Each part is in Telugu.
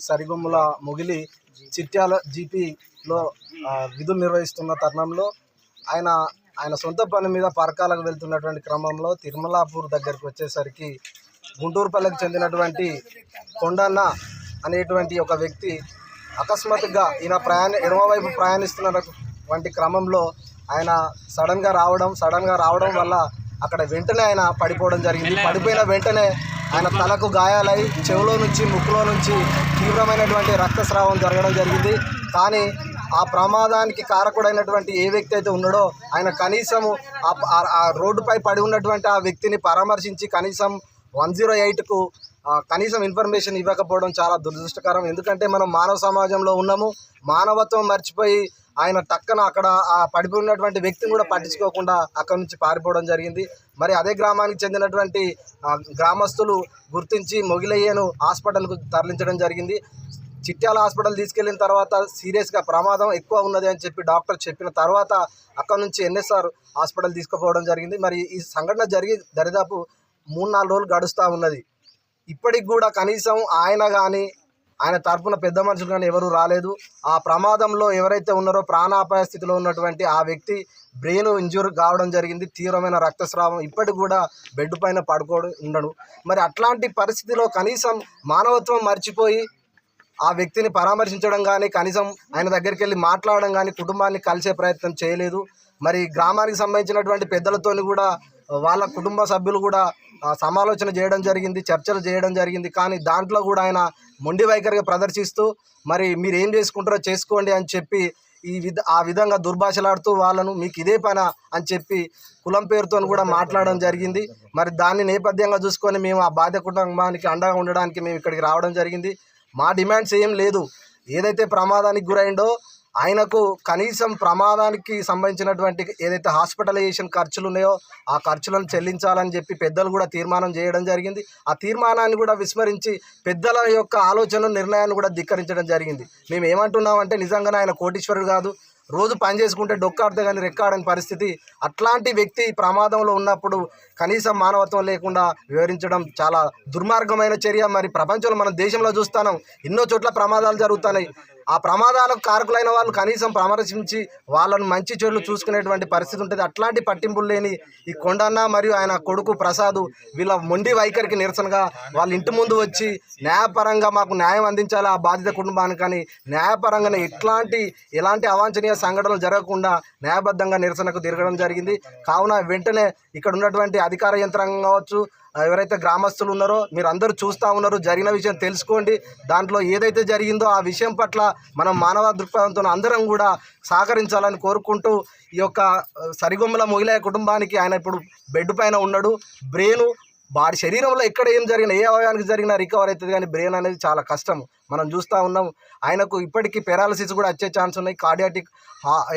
సరిగొమ్ముల ముగిలి చిట్యాల జీపీలో విధులు నిర్వహిస్తున్న తరుణంలో ఆయన ఆయన సొంత పని మీద పరకాలకు వెళ్తున్నటువంటి క్రమంలో తిరుమలాపూర్ దగ్గరికి వచ్చేసరికి గుంటూరుపల్లికి చెందినటువంటి కొండన్న అనేటువంటి ఒక వ్యక్తి అకస్మాత్తుగా ఈయన ప్రయాణ ఎడమవైపు ప్రయాణిస్తున్నటువంటి క్రమంలో ఆయన సడన్గా రావడం సడన్గా రావడం వల్ల అక్కడ వెంటనే ఆయన పడిపోవడం జరిగింది. పడిపోయిన వెంటనే ఆయన తలకు గాయాలై చెవిలో నుంచి ముక్కులో నుంచి తీవ్రమైనటువంటి రక్తస్రావం జరగడం జరిగింది. కానీ ఆ ప్రమాదానికి కారకుడైనటువంటి ఏ వ్యక్తి అయితే ఉన్నాడో ఆయన కనీసము ఆ- ఆ రోడ్డుపై పడి ఉన్నటువంటి ఆ వ్యక్తిని పరామర్శించి కనీసం వన్ జీరో ఎయిట్కు కనీసం ఇన్ఫర్మేషన్ ఇవ్వకపోవడం చాలా దురదృష్టకరం. ఎందుకంటే మనం మానవ సమాజంలో ఉన్నాము. మానవత్వం మర్చిపోయి ఆయన టక్కన అక్కడ ఆ పడిపోయి ఉన్నటువంటి వ్యక్తిని కూడా పట్టించుకోకుండా అక్కడ నుంచి పారిపోవడం జరిగింది. మరి అదే గ్రామానికి చెందినటువంటి గ్రామస్తులు గుర్తించి మొగిలయ్యను హాస్పిటల్కు తరలించడం జరిగింది. చిట్యాల హాస్పిటల్ తీసుకెళ్ళిన తర్వాత సీరియస్గా ప్రమాదం ఎక్కువ ఉన్నది అని చెప్పి డాక్టర్ చెప్పిన తర్వాత అక్కడ నుంచి ఎన్ఎస్ఆర్ హాస్పిటల్ తీసుకుపోవడం జరిగింది. మరి ఈ సంఘటన జరిగి దరిదాపు మూడు నాలుగు రోజులు గడుస్తూ ఉన్నది. ఇప్పటికి కూడా కనీసం ఆయన కానీ ఆయన తరఫున పెద్ద మనుషులు కానీ ఎవరు రాలేదు. ఆ ప్రమాదంలో ఎవరైతే ఉన్నారో ప్రాణాపాయ స్థితిలో ఉన్నటువంటి ఆ వ్యక్తి బ్రెయిన్ ఇంజూర్ కావడం జరిగింది. తీవ్రమైన రక్తస్రావం ఇప్పటికి కూడా బెడ్ పైన పడుకోవడం ఉండడు. మరి అట్లాంటి పరిస్థితిలో కనీసం మానవత్వం మర్చిపోయి ఆ వ్యక్తిని పరామర్శించడం కానీ కనీసం ఆయన దగ్గరికి వెళ్ళి మాట్లాడడం కానీ కుటుంబాన్ని కలిసే ప్రయత్నం చేయలేదు. మరి గ్రామానికి సంబంధించినటువంటి పెద్దలతోని కూడా వాళ్ళ కుటుంబ సభ్యులు కూడా సమాలోచన చేయడం జరిగింది చర్చలు చేయడం జరిగింది. కానీ దాంట్లో కూడా ఆయన మొండి వైఖరిగా ప్రదర్శిస్తూ మరి మీరు ఏం చేసుకుంటారో చేసుకోండి అని చెప్పి ఈ విధ ఆ విధంగా దుర్భాషలాడుతూ వాళ్ళను మీకు ఇదే పైన అని చెప్పి కులం పేరుతో కూడా మాట్లాడడం జరిగింది. మరి దాన్ని నేపథ్యంగా చూసుకొని మేము ఆ బాధ్య కుటుంబానికి అండగా ఉండడానికి మేము ఇక్కడికి రావడం జరిగింది. మా డిమాండ్స్ ఏం లేదు. ఏదైతే ప్రమాదానికి గురైండో ఆయనకు కనీసం ప్రమాదానికి సంబంధించినటువంటి ఏదైతే హాస్పిటలైజేషన్ ఖర్చులు ఉన్నాయో ఆ ఖర్చులను చెల్లించాలని చెప్పి పెద్దలు కూడా తీర్మానం చేయడం జరిగింది. ఆ తీర్మానాన్ని కూడా విస్మరించి పెద్దల యొక్క ఆలోచన నిర్ణయాన్ని కూడా ధిక్కరించడం జరిగింది. మేము ఏమంటున్నామంటే నిజంగానే ఆయన కోటీశ్వరుడు కాదు. రోజు పని చేసుకుంటే డొక్కాడితే కానీ రెక్కాడని పరిస్థితి. అట్లాంటి వ్యక్తి ప్రమాదంలో ఉన్నప్పుడు కనీసం మానవత్వం లేకుండా వివరించడం చాలా దుర్మార్గమైన చర్య. మరి ప్రపంచంలో మన దేశంలో చూస్తాం ఎన్నో చోట్ల ప్రమాదాలు జరుగుతున్నాయి. ఆ ప్రమాదాలకు కారకులైన వాళ్ళు కనీసం పరామర్శించి వాళ్ళను మంచి చెడులు చూసుకునేటువంటి పరిస్థితి ఉంటుంది. అట్లాంటి పట్టింపులు లేని ఈ కొండన్న మరియు ఆయన కొడుకు ప్రసాద్ వీళ్ళ మొండి వైఖరికి నిరసనగా వాళ్ళ ఇంటి ముందు వచ్చి న్యాయపరంగా మాకు న్యాయం అందించాలి ఆ బాధిత కుటుంబానికి కానీ న్యాయపరంగానే ఇట్లాంటి ఎలాంటి అవాంఛనీయ సంఘటనలు జరగకుండా న్యాయబద్ధంగా నిరసనకు తిరగడం జరిగింది. కావున వెంటనే ఇక్కడ ఉన్నటువంటి అధికార యంత్రాంగం కావచ్చు ఎవరైతే గ్రామస్తులు ఉన్నారో మీరు అందరూ చూస్తూ ఉన్నారు జరిగిన విషయం తెలుసుకోండి. దాంట్లో ఏదైతే జరిగిందో ఆ విషయం పట్ల మనం మానవ దృక్పథంతో అందరం కూడా సహకరించాలని కోరుకుంటూ ఈ యొక్క సరిగొమ్మల మొగిలయ్య కుటుంబానికి ఆయన ఇప్పుడు బెడ్ పైన ఉన్నాడు. బ్రెయిన్ వాడి శరీరంలో ఎక్కడ ఏం జరిగినా ఏ అవయవానికి జరిగినా రికవర్ అవుతుంది కానీ బ్రెయిన్ అనేది చాలా కష్టం మనం చూస్తూ ఉన్నాం ఆయనకు ఇప్పటికీ పెరాలసిస్ కూడా వచ్చే ఛాన్స్ ఉన్నాయి. కార్డియాటిక్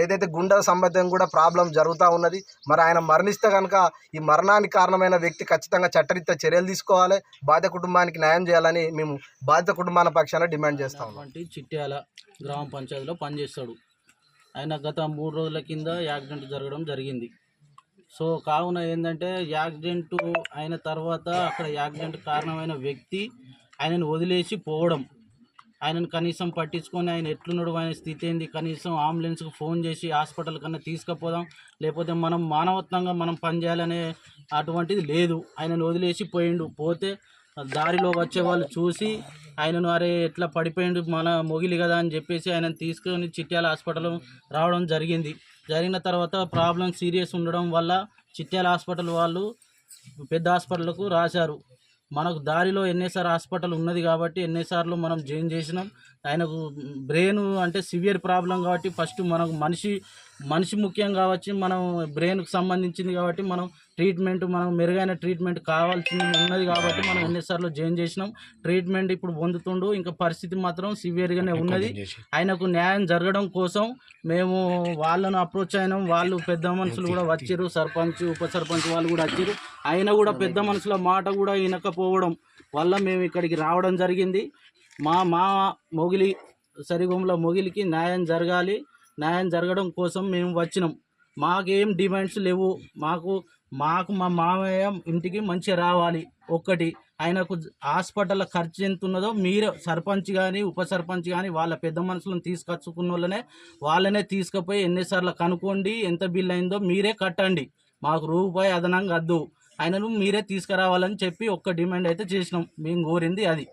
ఏదైతే గుండె సంబంధం కూడా ప్రాబ్లం జరుగుతూ ఉన్నది మరి ఆయన మరణిస్తే కనుక ఈ మరణానికి కారణమైన వ్యక్తి ఖచ్చితంగా చట్టరీత్యా చర్యలు తీసుకోవాలి. బాధిత కుటుంబానికి న్యాయం చేయాలని మేము బాధిత కుటుంబాల పక్షాన డిమాండ్ చేస్తాం చిట్యాల గ్రామ పంచాయతీలో పనిచేస్తాడు. ఆయన గత మూడు రోజుల కింద యాక్సిడెంట్ జరగడం జరిగింది. సో కావున ఏంటంటే యాక్సిడెంట్ అయిన తర్వాత అక్కడ యాక్సిడెంట్ కారణమైన వ్యక్తి ఆయనను వదిలేసి పోవడం. ఆయనను కనీసం పట్టించుకొని ఆయన ఎట్లున్నాడు ఆయన స్థితి ఏంది కనీసం అంబులెన్స్కి ఫోన్ చేసి హాస్పిటల్ కన్నా తీసుకుపోదాం లేకపోతే మనం మానవత్వంగా మనం పనిచేయాలనే అటువంటిది లేదు. ఆయనను వదిలేసి పోయిండు. పోతే దారిలో వచ్చే వాళ్ళు చూసి ఆయనను అరే ఎట్లా పడిపోయిండు మన మొగిలి కదా అని చెప్పేసి ఆయనను తీసుకొని చిట్యాల హాస్పిటల్ రావడం జరిగింది. జరిగిన తర్వాత ప్రాబ్లం సీరియస్ ఉండడం వల్ల చిట్యాల హాస్పిటల్ వాళ్ళు పెద్ద హాస్పిటల్కు రాశారు. మనకు దారిలో ఎన్ఎస్ఆర్ హాస్పిటల్ ఉన్నది కాబట్టి ఎన్ఎస్ఆర్లో మనం జాయిన్ చేసినాం. ఆయనకు బ్రెయిన్ అంటే సివియర్ ప్రాబ్లం కాబట్టి ఫస్ట్ మనకు మనిషి మనిషి ముఖ్యం కావచ్చు మనం బ్రెయిన్కు సంబంధించింది కాబట్టి మనం ట్రీట్మెంట్ మనం మెరుగైన ట్రీట్మెంట్ కావాల్సింది ఉన్నది కాబట్టి మనం ఎన్ఎస్ఆర్లో జాయిన్ చేసినాం. ట్రీట్మెంట్ ఇప్పుడు పొందుతుండు. ఇంకా పరిస్థితి మాత్రం సివియర్గానే ఉన్నది. ఆయనకు న్యాయం జరగడం కోసం మేము వాళ్ళను అప్రోచ్ అయినాం. వాళ్ళు పెద్ద మనుషులు కూడా వచ్చారు సర్పంచ్ ఉప సర్పంచ్ వాళ్ళు కూడా వచ్చారు అయినా కూడా పెద్ద మనుషుల మాట కూడా వినకపోవడం వల్ల మేము ఇక్కడికి రావడం జరిగింది. మా మా మొగిలి సరిగొంల మొగిలికి న్యాయం జరగాలి. న్యాయం జరగడం కోసం మేము వచ్చినాం. మాకేం డిమాండ్స్ లేవు. మాకు మాకు మా మామయ్య ఇంటికి మంచిగా రావాలి. ఒక్కటి ఆయనకు హాస్పిటల్ ఖర్చు ఎంత ఉన్నదో మీరే సర్పంచ్ కానీ ఉప సర్పంచ్ కానీ వాళ్ళ పెద్ద మనుషులను తీసుకొచ్చుకున్న వాళ్ళనే వాళ్ళనే తీసుకుపోయి ఎన్నిసార్లు కనుక్కోండి ఎంత బిల్ అయిందో మీరే కట్టండి. మాకు రూపాయి అదనంగా వద్దు. ఆయనను మీరే తీసుకురావాలని చెప్పి ఒక్క డిమాండ్ అయితే చేసినాం. మేము కోరింది అది.